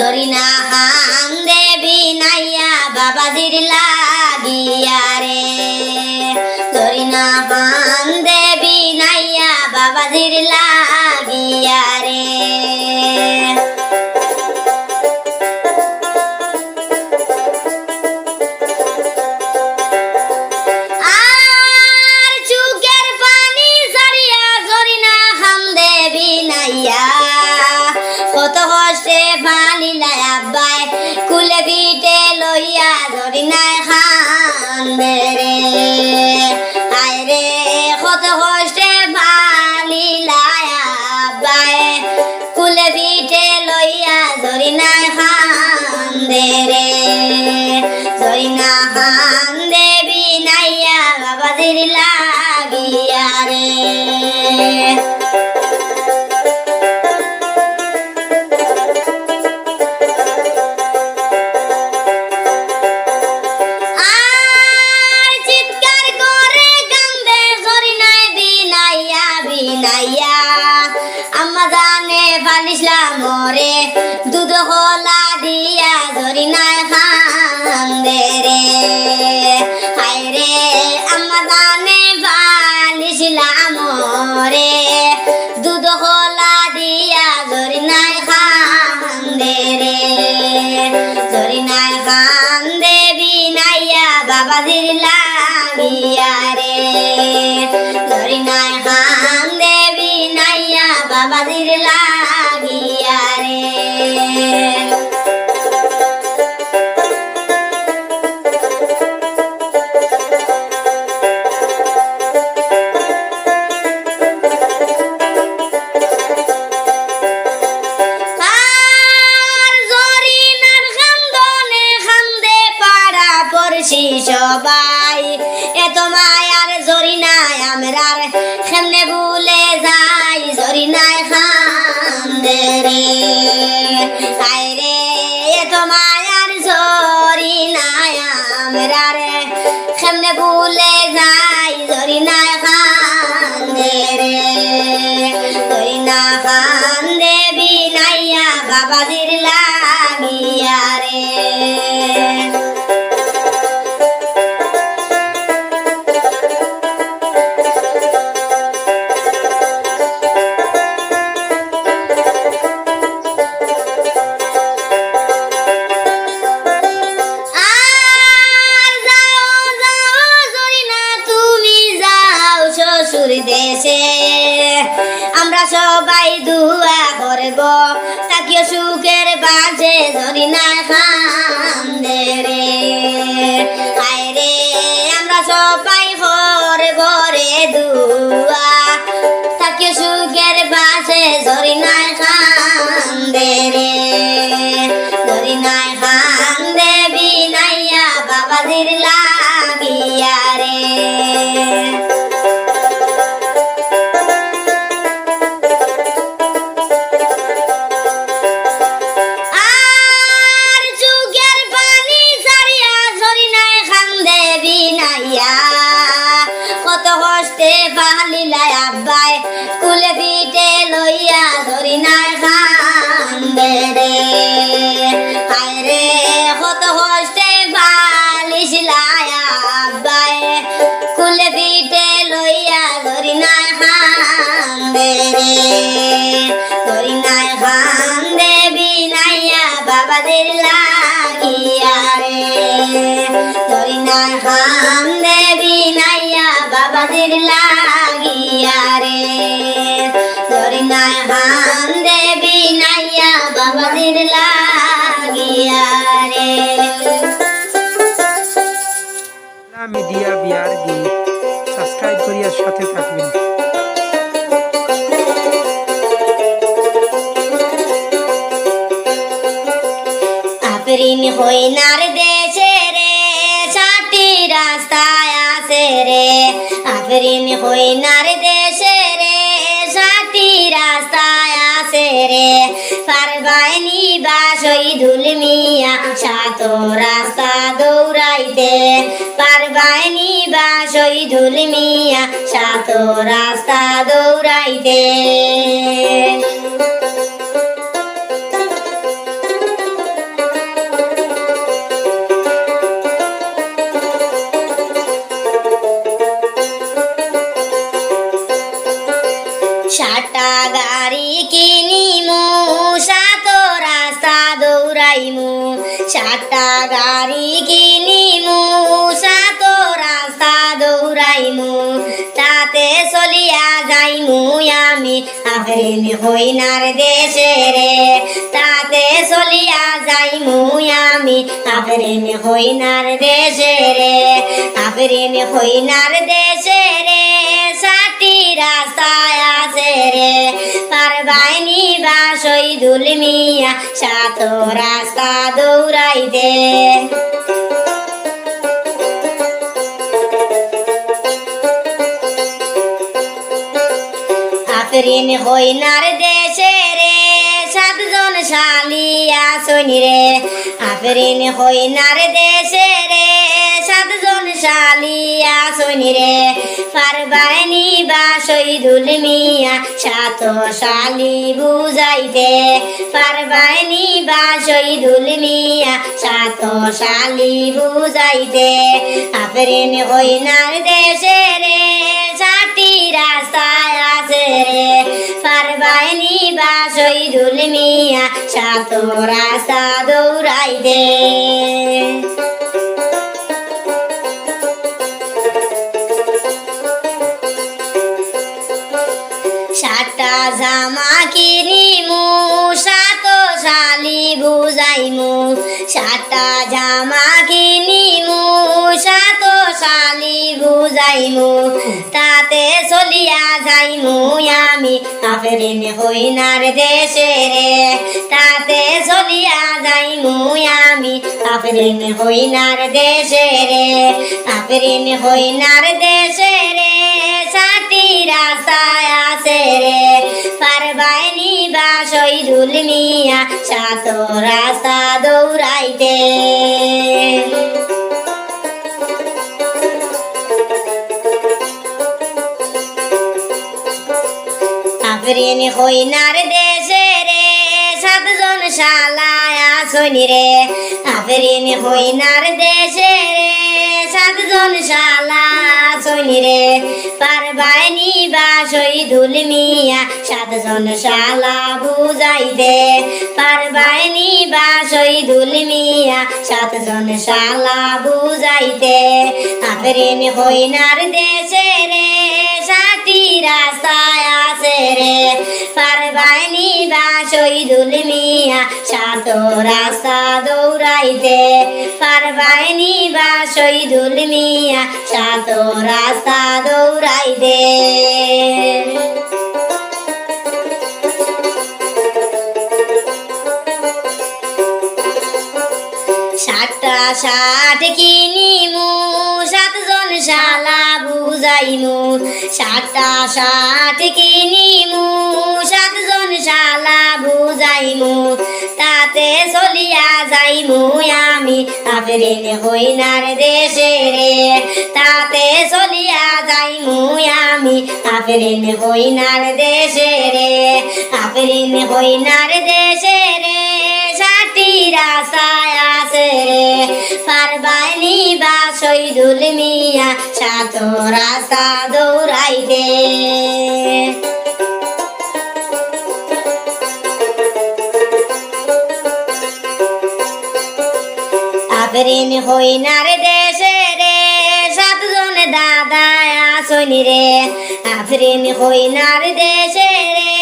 জরিনা হাম দেবী নাইয়া বাবা লাগিয়া খান রে, কত কষ্টে পানি লাই কুলে বিটে লইয়া জরিনায় খান রে। জরিনা খান দেবী নাইয়া বাবাজির লাগিয়া রে। বিনাইয়া আম্মা জানে ফালিসলা মরে দুধ হলা দিয়া জরিনায় খান্দে রে। হায় রে, আম্মা জানে ফালিসলা মরে দুধ হলা দিয়া জরিনায় খান্দে রে। জরিনায় খান্দে বিনাইয়া বাবাজির লাগিয়া রে। বাবাজির লাগিয়া কেমনে ভুলে যাই জরিনায় খান্দে করব। তাকিও সুখের পাশে ধরি না খান রে। হায় রে, আমরা সবাই করব রে দুয়া পালিলাই আব্বাই, কুলে পিঠে লইয়া ঝরিনায় খান দে রে রে, কত কষ্টে পালিছিলাই আব্বাই, কুলে পিঠে লইয়া ঝরিনায় খান দে রে ঝরিনায় খান দেবী নাইয়া বাবাদের লাগিয়া রে। দেবী নাইয়া বাবাদের লাগিয়া রে। খান দেবী নাইয়া বাবাদের লাগিয়া রে। মিডিয়া বিয়ার গীত। সাবস্ক্রাইব করিয়া সাথে থাকবেন। আফরিন হইনার দেশে আছে রে, আফরিন হইনার দেশে রে সাতি রাস্তায় আছে রে। পারবাইনি বাসই ধুল মিয়া সাত রাস্তা দৌড়াইতে। পারবাইনি বাসই ধুল মিয়া সাত রাস্তা দৌড়াইতে। সাতটা গাড়ি কিনিমু সাত রাস্তা দৌড়াইমু। তাতে চলিয়া যাইমু আমি আফরিন হইনার দেশে রে। তাতে চলিয়া যাইমু আমি আফরিন হইনার দেশে রে। আফরিন হইনার দেশে রে। রাস্তায় আছে রে। পারবাইনি বা শহীদুল মিয়া, সাত রাস্তা দৌড়াই দে আফরিন হইনার দেশে রে, সাতজন শালিয়া শনি রে। আফরিন হইনার দেশে রে সাতজন শালিয়া শনি রে। পারবাইনি বা শহীদুল মিয়া, সাত শালি বুঝাইতে। পারবাইনি বা শহীদুল মিয়া, সাত শালি বুঝাইতে। আফরিন হইনার দেশে রে সাটি রাস্তায় আছে রে। পারবাইনি বা শহীদুল মিয়া, সাত রাস্তা দৌড়াই জামা কিনিমু সাত শালি বুঝাইমু। সাতটা জামা কিনিমু সাত শালি বুঝাইমু। তাতে চলিয়া যাইমু আমি, আফরিন হইনার দেশে রে। তাতে চলিয়া যাইমু আমি, আফরিন হইনার দেশে রে। আফরিন হইনার দেশে রে। রাস্তায় আছে রে। পারবাইনি বা শহীদুল মিয়া, সাত রাস্তা দৌড়াইতে। আফরিন হইনার দেশে রে, সাতজন শালায়া শনি রে। আফরিন হইনার দেশে রে, সাতজন শালা শনি রে পারবাইনি বা শহীদুল মিয়া সাতজন শালা বুঝাই দে পারবাইনি বা শহীদুল মিয়া সাতজন শালা বুঝাইতে। আফরিন হইনার দেশে রে সাতি রাস্তায় রে। পারবাইনি বা শহীদুল মিয়া সাত রাস্তা দৌড়াইতে পারবাইনি বা শহীদুল মিয়া সাত রাস্তা দৌড়াইতে সাতটা ষাট কিনিমু, সাতজন শালা। বুঝাইমু সাতটা ষাট কিনিমু, সাতজন শালা বুঝাইমু, তাতে চলিয়া যাইমু আমি। আফরিন হইনার দেশে রে, তাতে চলিয়া যাইমু আমি। আফরিন হইনার দেশে রে, আফরিন হইনার দেশে রে। সাটি রাস্তায় আছে রে। পারবাইনি বা শহীদুল মিয়া, সাত রাস্তা দৌড়াই দে আফরিন হইনার দেশে রে, সাতজন দাদা আসনি রে। আফরিন হইনার দেশে রে,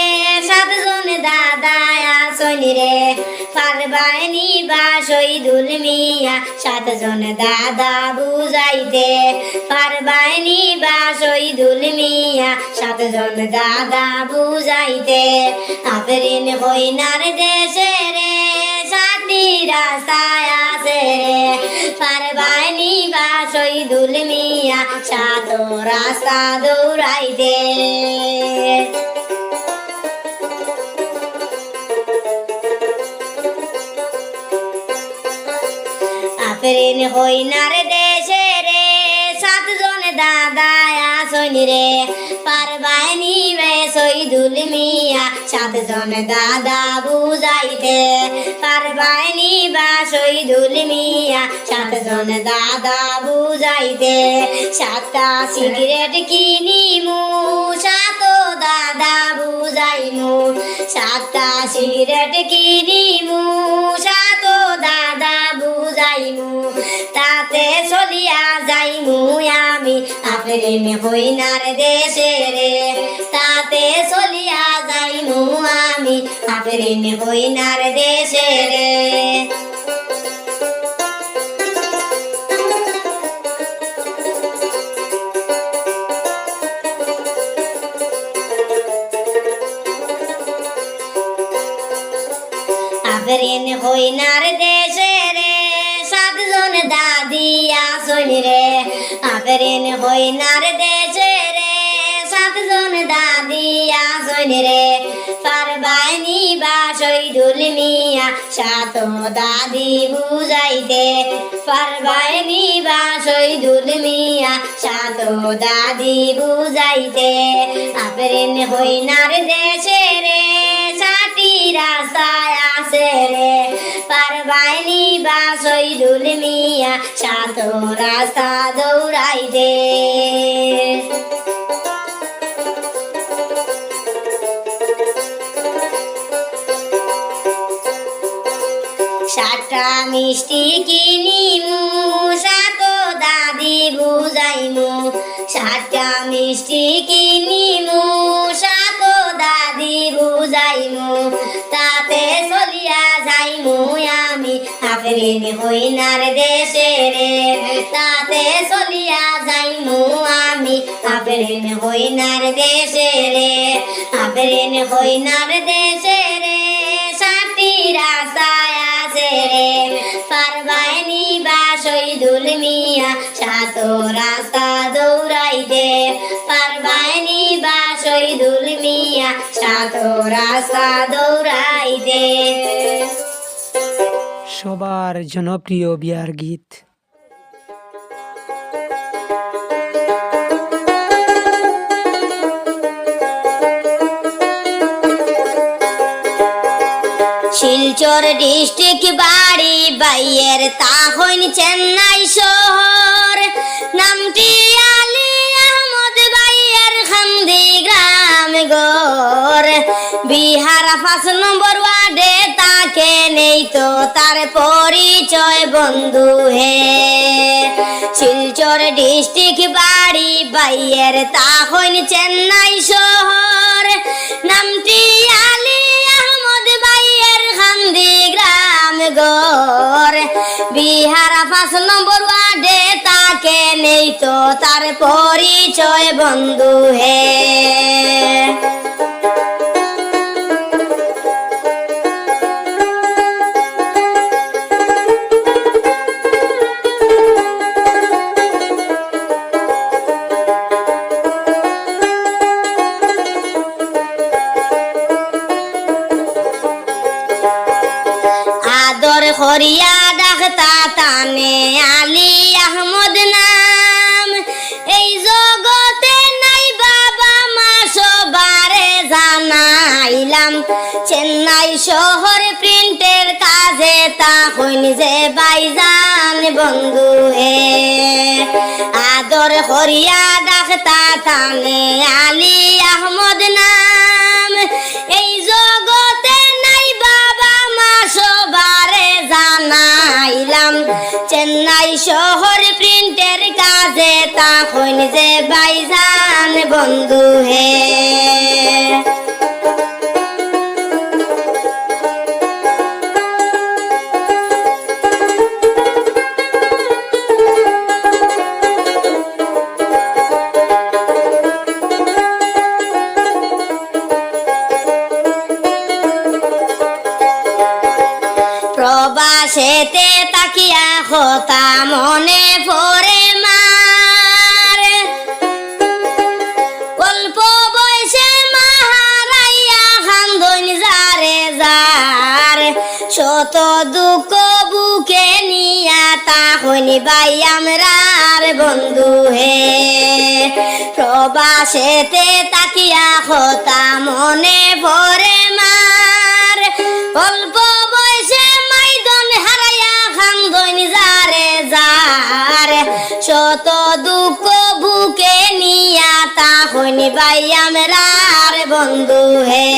সাতজন দাদা আসনি রে। পারবাইনি বা শহীদুল মিয়া সাতজন দাদা বুঝাইতে পারবাইনি বা শহীদুল মিয়া সাতজন দাদা বুঝাইতে। আফরিন হইনার দেশে রে সাতি রাস্তায় আছে রে। পারবাইনি বা শহীদুল মিয়া, সাত রাস্তা দৌড়াইতে। আফরিন হইনার দেশে রে। সাতজন দাদা আসনি রে। পারবাইনি বে শহীদুল মিয়া। সাতজন দাদা বুঝাইতে। পারবাইনি বা শহীদুল মিয়া। সাতজন দাদা বুঝাইতে। সাতটা সিগারেট কিনিমু। সাত দাদা সাতটা সিগারেট আপেরেন হইনার দেশে রে তাতে চলিয়া যাইমু আমি। আপেরেন হইনার দেশে রে। আফরিন হইনার হইনার দেশে রে, সাতজন দাদি আসন রে। পারবাইনি বাসই দুল মিয়া সাত দাদি বুঝাইতে। পারবাইনি বাসই দুল মিয়া সাত দাদি বুঝাইতে। আফরিন হইনার দেশে রে রাস্তায় আছে রে। পারবাইনি বাসই দুল মিয়া, সাত রাস্তা দৌড়াই দে সাতটা মিষ্টি কিনিমু, সাত দাদি বুঝাইমু। সাতটা মিষ্টি কিনিমু দাদি বুঝাইমু তাতে চলিয়া যাইমু আমি। আফরিন হইনার দেশে রে, তাতে চলিয়া যাইমু আমি। আফরিন হইনার দেশে রে, আফরিন হইনার দেশে রে সাতি রাস্তায় আছে রে। পারবাইনি বাসই দুল মিয়া সাত রাস্তা দৌড়াই রাস্তা দৌড়াই সবার জনপ্রিয় বিয়ার গীত। শিলচর ডিস্ট্রিক্ট বাড়ি বাইয়ের তাহন চেন্নাই শহর। নামটি আলী খান্দি গ্রাম গর বিহার পাঁচ নম্বর ওয়ার্ডে তাকে নেই তো তার পরিচয়, বন্ধু হে। শিলচর ডিস্ট্রিক্ট বাড়ি বাইয়ের তাহন চেন্নাই শহর। নামটি আলী আহমদ বাইয়ের খান্দি গর বিহার পাঁচ নম্বর ওয়ার্ডে তাকে নেই তো তার পরিচয় বন্ধু হে। আলী আহমদ নাম। এই জগতে নাই বাবা মা, সবারে জানাইলাম। চেন্নাই শহর প্রিন্টের কাজে তা হইন যে বাইজান বন্ধু হে। আদর হরিয়া ডাকতা আলী আহমদ চেন্নাই শহর প্রিন্টের কাজে তখন যে বাইজান বন্ধু হে। প্রবাসেতে তাকিয়া হতা মনে পড়ে মার। অল্প বয়সে মাহারাইয়া খান্দন যারে যার। শত দুঃখ বুকে নিয়া তাহনি বাই আমরার বন্ধু হে। প্রবাসেতে তাকিয়া হতা মনে পড়ে মার। অল্প যারে শত দুঃখ বুকে নিয়া তাহনি ভাই আমরার বন্ধু হে।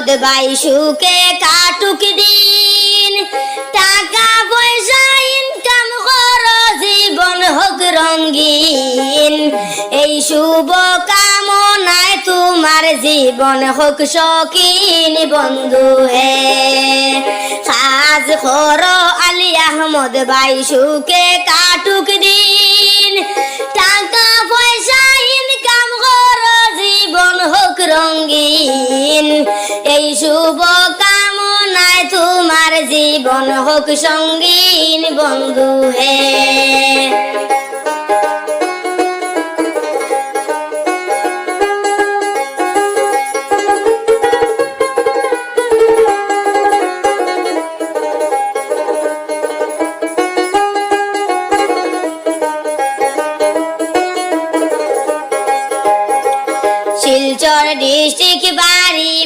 আহমদ বাই সুকে কাটুক দিন। টাকা পয়সা ইনকাম জীবন হোক রঙ্গিন এই শুভ কামনায় তোমার জীবন হোক শকিন বন্ধু হে। কাজ করো আলী আহমদ বাই সুকে কাটুক দিন। টাকা পয়সা জীবন হোক রঙ্গিন এই শুভ কামনায় তোমার জীবন হোক সঙ্গীন বন্ধু হে।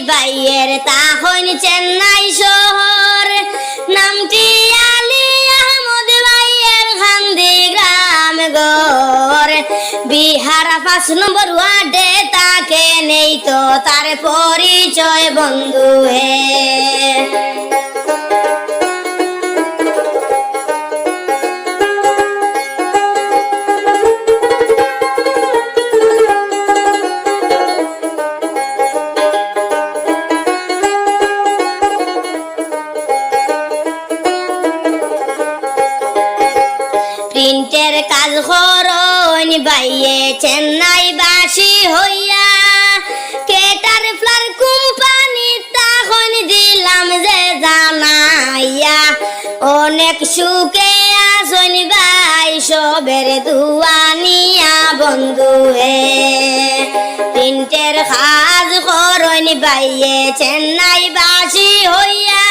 বাইয়ের তাহন চেন্নাই শহর। নামটি আলী আহমদ বাইয়ের খান্দি গ্রাম গর বিহার পাঁচ নম্বর ওয়ার্ডে তাকে নেই তো তার পরিচয় বন্ধু হে অনেক সুখে আসন ভাই, সবের দুয়ানিয়া বন্ধু হে। প্রিন্টের কাজ করন বাইয়ে চেন্নাই বাসি হইয়া।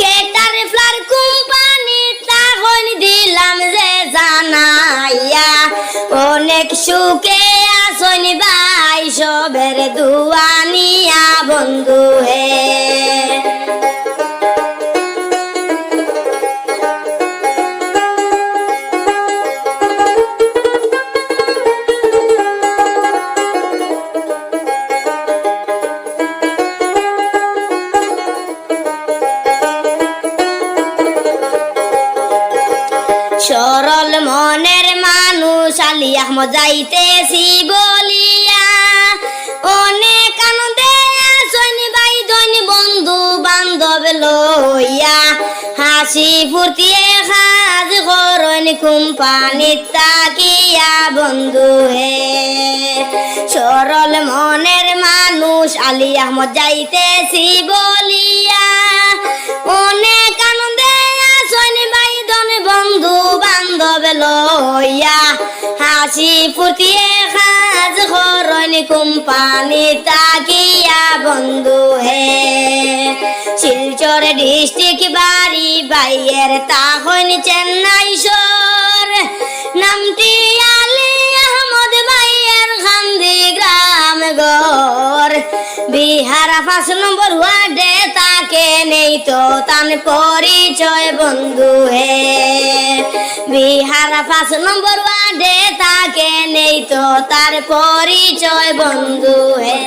কেটার ফ্লার কোম্পানি তখন দিলাম যে জানাইয়া। অনেক সুখে আসন ভাই, সবের দুয়ানিয়া বন্ধু হে। সরল মনের মানুষ, আলী আহমদ যাইতেছি বলিয়া। অনেক আনন্দে আসন ভাই দৈন বন্ধু বান্ধব লইয়া। হাসি ফুর্তিয়ে সাজ করন কোম্পানিত তাকিয়া, বন্ধু হে। সরল মনের মানুষ, আলী আহমদ যাইতেছি বলিয়া। অনেক বন্ধু বান্ধব লইয়া হাসি ফুটিয়ে কাজ করন কোম্পানি তাকিয়া বন্ধু হে। শিলচর ডিস্ট্রিক্ট বাড়ি বাইয়ের তাহন চেন্নাই শহর। নামটি আলী আহমদ বাইয়ের খান্দি গ্রাম গর বিহার পাঁচ নম্বর ওয়ার্ডে তাকে নেই তো তান পরিচয়, বন্ধু হে। বিহারা পাঁচ নম্বর ওয়ার্ডে তাকে নেই তো তার পরিচয়, বন্ধু হে।